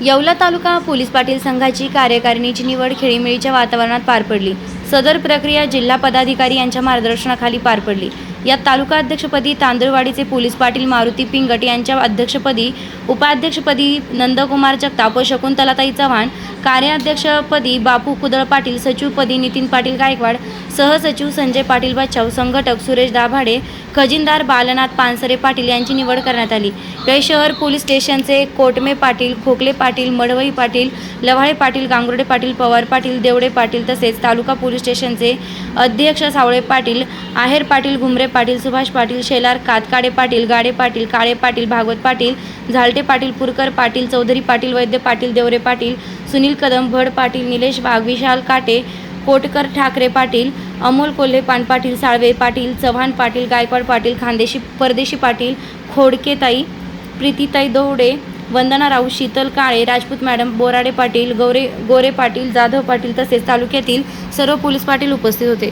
येवला तालुका police Patil संघाची कार्यकारिणीची निवड खेळीमेळीच्या वातावरणात पार पडली. सदर प्रक्रिया जिल्हा पदाधिकारी यांच्या मार्गदर्शनाखाली पार पडली. यात तालुका अध्यक्षपदी तांदुळवाडीचे पोलीस पाटील मारुती पिंगट यांच्या अध्यक्षपदी उपाध्यक्षपदी नंदकुमार जगताप व शकुंतलाताई चव्हाण कार्याध्यक्षपदी बापू कुदळ पाटील सचिवपदी नितीन पाटील गायकवाड सहसचिव संजय पाटील बच्चाव संघटक सुरेश दाभाडे खजिनदार बालनाथ पानसरे पाटील यांची निवड करण्यात आली. यावेळी शहर पोलीस स्टेशनचे कोटमे पाटील खोकले पाटील मडवई पाटील लव्हाळे पाटील गांगुर्डे पाटील पवार पाटील देवडे पाटील तसेच तालुका पोलीस स्टेशनचे अध्यक्ष सावळे पाटील आहेर पाटील घुमरे पाटील सुभाष पाटील शेलार कातकाडे पाटील गाडे पाटील काळे पाटील भागवत पाटील झालटे पाटील पुरकर पाटील चौधरी पाटील वैद्य पाटील देवरे पाटील सुनील कदम भड पाटील निलेश वाघ विशाल काटे कोटकर ठाकरे पाटील अमोल कोल्हे पानपाटील साळवे पाटील चव्हाण पाटील गायकवाड पाटील खानदेशी परदेशी पाटील खोडकेताई प्रीतीताई दौडे वंदना राऊत शीतल काळे राजपूत मॅडम बोराडे पाटील गौरे गोरे पाटील जाधव पाटील तसेच तालुक्यातील सर्व पोलीस पाटील उपस्थित होते.